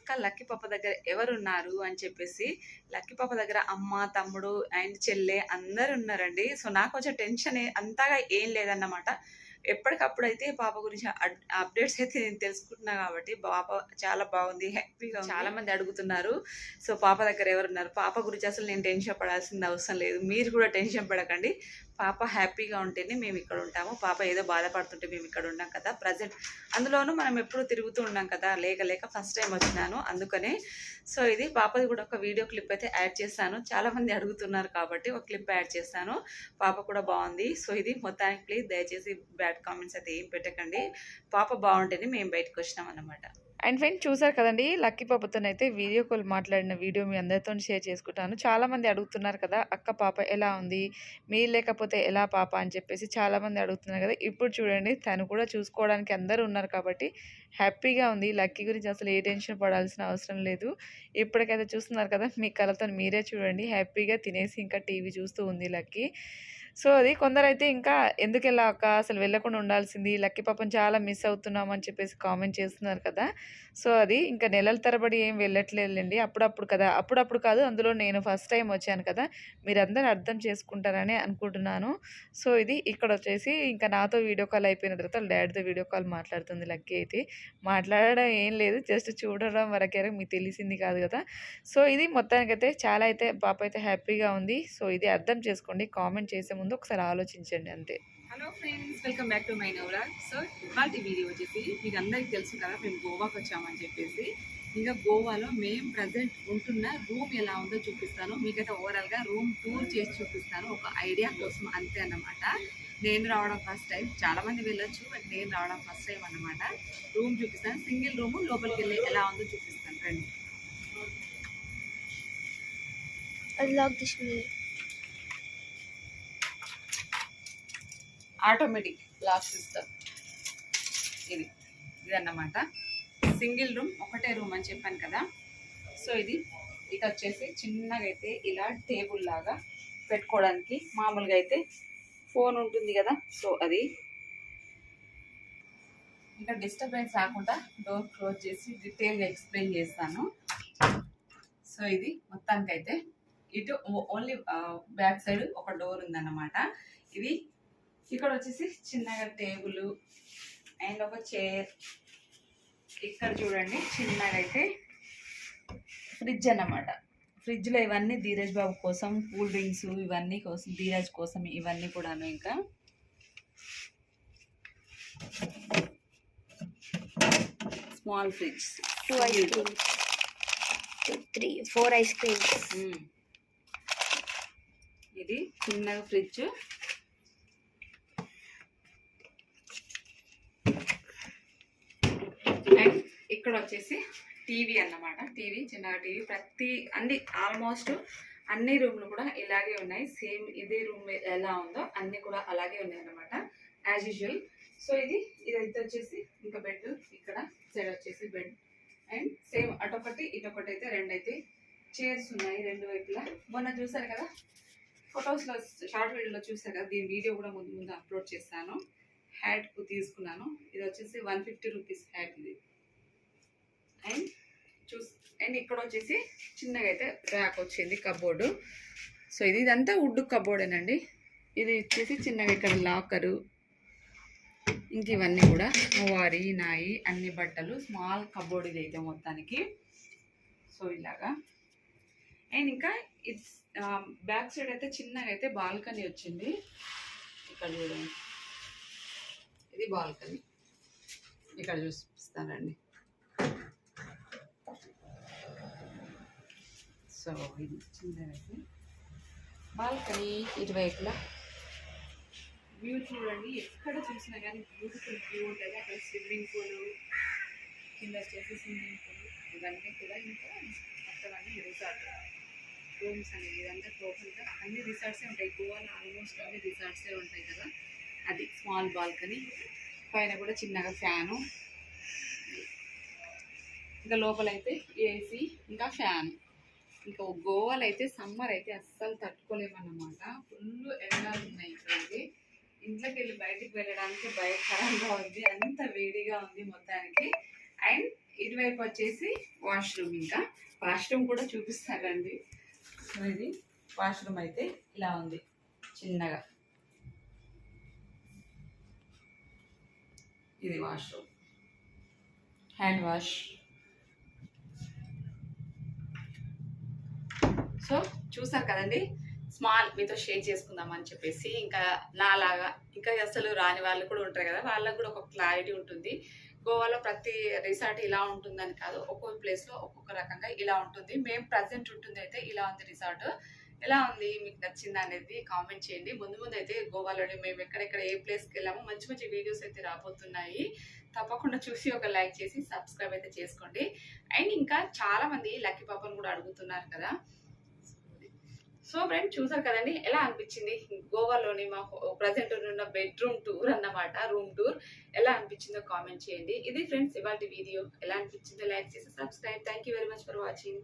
ఇంకా లక్కీ పాప దగ్గర ఎవరున్నారు అని చెప్పేసి లక్కీ పాప దగ్గర అమ్మ తమ్ముడు అండ్ చెల్లె అందరు ఉన్నారండి. సో నాకు కొంచెం టెన్షన్ అంతగా ఏం లేదన్నమాట. ఎప్పటికప్పుడు అయితే పాప గురించి అప్డేట్స్ అయితే నేను తెలుసుకుంటున్నా కాబట్టి పాప చాలా బాగుంది హ్యాపీగా చాలా మంది అడుగుతున్నారు సో పాప దగ్గర ఎవరున్నారు? పాప గురించి అసలు నేను టెన్షన్ పడాల్సిన అవసరం లేదు. మీరు కూడా టెన్షన్ పడకండి. పాప హ్యాపీగా ఉంటేనే మేము ఇక్కడ ఉంటాము. పాప ఏదో బాధపడుతుంటే మేము ఇక్కడ ఉన్నాం కదా. ప్రజెంట్ అందులోనూ మనం ఎప్పుడు తిరుగుతూ ఉన్నాం కదా. లేక లేక ఫస్ట్ టైం వచ్చినాను. అందుకనే సో ఇది పాపది కూడా ఒక వీడియో క్లిప్ అయితే యాడ్ చేశాను. చాలామంది అడుగుతున్నారు కాబట్టి ఒక క్లిప్ యాడ్ చేశాను. పాప కూడా బాగుంది. సో ఇది మొత్తానికి ప్లీజ్ దయచేసి బ్యాడ్ కామెంట్స్ అయితే ఏం పెట్టకండి. పాప బాగుంటేనే మేము బయటకు వచ్చినాం అన్నమాట. అండ్ ఫ్రెండ్ చూసారు కదండి? లక్కీ పాపతోనైతే వీడియో కాల్ మాట్లాడిన వీడియో మీ అందరితో షేర్ చేసుకుంటాను. చాలామంది అడుగుతున్నారు కదా అక్క పాప ఎలా ఉంది? మీరు లేకపోతే ఎలా పాప? అని చెప్పేసి చాలామంది అడుగుతున్నారు కదా. ఇప్పుడు చూడండి తను కూడా చూసుకోవడానికి అందరూ ఉన్నారు కాబట్టి హ్యాపీగా ఉంది. లక్కీ గురించి అసలు ఏ టెన్షన్ పడాల్సిన అవసరం లేదు. ఇప్పటికైతే చూస్తున్నారు కదా మీ కళ్ళతో మీరే చూడండి. హ్యాపీగా తినేసి ఇంకా టీవీ చూస్తూ ఉంది లక్కీ. సో అది కొందరైతే ఇంకా ఎందుకు ఇలా అక్క అసలు వెళ్ళకుండా ఉండాల్సింది? లక్కీ పాపం చాలా మిస్ అవుతున్నాం అని చెప్పేసి కామెంట్ చేస్తున్నారు కదా! సో అది ఇంకా నెలల తరబడి ఏం వెళ్ళట్లేదులేండి. అప్పుడప్పుడు కదా! అప్పుడప్పుడు కాదు అందులో నేను ఫస్ట్ టైం వచ్చాను కదా! మీరందరూ అర్థం చేసుకుంటారని అనుకుంటున్నాను. సో ఇది ఇక్కడ వచ్చేసి ఇంకా నాతో వీడియో కాల్ అయిపోయిన తర్వాత డాడీతో వీడియో కాల్ మాట్లాడుతుంది లక్కీ అయితే. మాట్లాడడం ఏం లేదు జస్ట్ చూడడం వరకే మీకు తెలిసింది కాదు కదా! సో ఇది మొత్తానికైతే చాలా అయితే పాప అయితే హ్యాపీగా ఉంది. సో ఇది అర్థం చేసుకోండి కామెంట్ చేసే ముందు ఒకసారి ఆలోచించండి అంతే. Hello friends welcome back to my నవరా so ఇవాళ వీడియో వచ్చేసి మీకు అందరికీ తెలుసు కదా మేము గోవాకి వచ్చామని చెప్పేసి. ఇంకా గోవాలో మేము ప్రజెంట్ ఉంటున్న రూమ్ ఎలా ఉందో చూపిస్తాను. మీకైతే ఓవరాల్గా రూమ్ టూర్ చేసి చూపిస్తాను. ఒక ఐడియా కోసం అంతే అన్నమాట. నేను రావడం ఫస్ట్ టైం చాలా మంది వెళ్ళొచ్చు బట్ నేను రావడం ఫస్ట్ టైం అన్నమాట. రూమ్ చూపిస్తాను. సింగిల్ రూమ్ లోపలికి వెళ్ళి ఎలా ఉందో చూపిస్తాను రండి. Unlock this mirror. Automatic lock system. ఇది. ఇదన్నమాట. సింగిల్ రూమ్ ఒకటే రూమ్ అని చెప్పాను కదా. సో ఇది ఇది వచ్చేసి చిన్నగా అయితే ఇలా టేబుల్ లాగా పెట్టుకోవడానికి మామూలుగా అయితే ఫోన్ ఉంటుంది కదా. సో అది. ఇంకా డిస్టర్బెన్స్ రాకుండా డోర్ క్లోజ్ చేసి డీటెయిల్గా ఎక్స్ప్లెయిన్ చేస్తాను. సో ఇది మొత్తానికైతే. ఇటు ఓన్లీ బ్యాక్ సైడ్ ఒక డోర్ ఉందన్నమాట. ఇది ఇక్కడ వచ్చేసి చిన్నగా టేబుల్ అండ్ ఒక చైర్. ఇక్కడ చూడండి చిన్నగా అయితే ఫ్రిడ్జ్ అన్నమాట. ఫ్రిడ్జ్లో ఇవన్నీ ధీరజ్ బాబు కోసం కూల్ డ్రింక్స్ ఇవన్నీ కోసం ధీరజ్ కోసం ఇవన్నీ కూడాను ఇంకా. Small fridge. Ice creams. Two, three, four ice creams. ఇది చిన్నగా ఫ్రిడ్జ్. అండ్ ఇక్కడ వచ్చేసి టీవీ అన్నమాట. టీవీ చిన్నగా టీవీ. ప్రతి అన్ని ఆల్మోస్ట్ అన్ని రూమ్లు కూడా ఇలాగే ఉన్నాయి. సేమ్ ఇదే రూమ్ ఎలా ఉందో అన్ని కూడా అలాగే ఉన్నాయి అన్నమాట. యాజ్ యూజువల్ సో ఇది ఇదైతే వచ్చేసి ఇంకా బెడ్ ఇక్కడ సైడ్ వచ్చేసి బెడ్ అండ్ సేమ్ అటొకటి ఇటొకటి అయితే రెండు అయితే చైర్స్ ఉన్నాయి రెండు వైపులా. మొన్న చూసారు కదా? ఫొటోస్లో షార్ట్ వీడియోలో చూసారు కదా? దీని వీడియో కూడా ముందు ముందు అప్లోడ్ చేస్తాను. హ్యాట్ తీసుకున్నాను. ఇది వచ్చేసి వన్ ఫిఫ్టీ రూపీస్ హ్యాట్ ఇది. అండ్ చూస్ అండ్ ఇక్కడ వచ్చేసి చిన్నగా అయితే ర్యాక్ వచ్చింది కబోర్డు సో ఇది ఇదంతా వుడ్ కబోర్డేనండి ఇది వచ్చేసి చిన్నగా ఇక్కడ లాకరు ఇంక ఇవన్నీ కూడా వారి నాయి అన్ని బట్టలు స్మాల్ కబోర్డ్ ఇది అయితే మొత్తానికి. సో ఇలాగా. అండ్ ఇంకా ఇట్స్ బ్యాక్ సైడ్ అయితే చిన్నగా అయితే బాల్కనీ వచ్చింది. ఇక్కడ చూడండి. ఇది బాల్కనీ. ఇక్కడ చూపిస్తానండి. సో ఇది చిన్నగా బాల్కనీ ఇటువైపులా వ్యూ చూడండి. ఎక్కడ చూసినా కానీ బ్యూటిఫుల్ వ్యూ ఉంటుంది. అక్కడ స్విమ్మింగ్ పూల్ కింద వచ్చేసి స్విమ్మింగ్ పూల్ ఇవన్నీ కూడా ఇంకా మొత్తం అన్ని రిసార్ట్ రూమ్స్ అనేవి ఇదంతా టోటల్గా అన్ని రిసార్ట్సే ఉంటాయి. గోవాలో ఆల్మోస్ట్ అన్ని రిసార్ట్సే ఉంటాయి కదా. అది స్మాల్ బాల్కనీ. పైన కూడా చిన్నగా ఫ్యాను. ఇంకా లోపలైతే ఏసీ ఇంకా ఫ్యాన్. ఇంకా గోవాలు అయితే సమ్మర్ అయితే అస్సలు తట్టుకోలేమన్నమాట. ఫుల్ ఎండలు ఉన్నాయి ఇక్కడైతే. ఇంట్లోకి వెళ్ళి బయటికి వెళ్ళడానికి భయంకరంగా ఉంది. అంత వేడిగా ఉంది మొత్తానికి. అండ్ ఇటువైపు వచ్చేసి వాష్రూమ్ ఇంకా. వాష్రూమ్ కూడా చూపిస్తారండి సో ఇది వాష్రూమ్ అయితే ఇలా ఉంది. చిన్నగా. ఇది వాష్రూమ్ హ్యాండ్ వాష్ సో చూసారు కదండి? స్మాల్ మీతో షేర్ చేసుకుందాం అని చెప్పేసి ఇంకా నాలాగా ఇంకా అసలు రాని వాళ్ళు కూడా ఉంటారు కదా వాళ్ళకు కూడా ఒక క్లారిటీ ఉంటుంది. గోవాలో ప్రతి రిసార్ట్ ఇలా ఉంటుందని కాదు ఒక్కొక్క ప్లేస్లో ఒక్కొక్క రకంగా ఇలా ఉంటుంది. మేము ప్రజెంట్ ఉంటుంది అయితే ఇలా ఉంది రిసార్ట్ ఎలా ఉంది? మీకు నచ్చిందా అనేది కామెంట్ చేయండి. ముందు ముందు అయితే గోవాలోని మేము ఎక్కడెక్కడ ఏ ప్లేస్కి వెళ్ళామో మంచి మంచి వీడియోస్ అయితే రాబోతున్నాయి. తప్పకుండా చూసి ఒక లైక్ చేసి సబ్స్క్రైబ్ అయితే చేసుకోండి. అండ్ ఇంకా చాలా మంది లక్కీ పాపను కూడా అడుగుతున్నారు కదా. సో ఫ్రెండ్ చూసారు కదండి ఎలా అనిపించింది? గోవాలోని మా ప్రజెంట్ ఉన్న బెడ్రూమ్ టూర్ అన్నమాట రూమ్ టూర్. ఎలా అనిపించిందో కామెంట్ చేయండి. ఇది ఫ్రెండ్స్ ఇవాళ వీడియో. ఎలా అనిపించిందో లైక్ చేసి subscribe. Thank you very much for watching.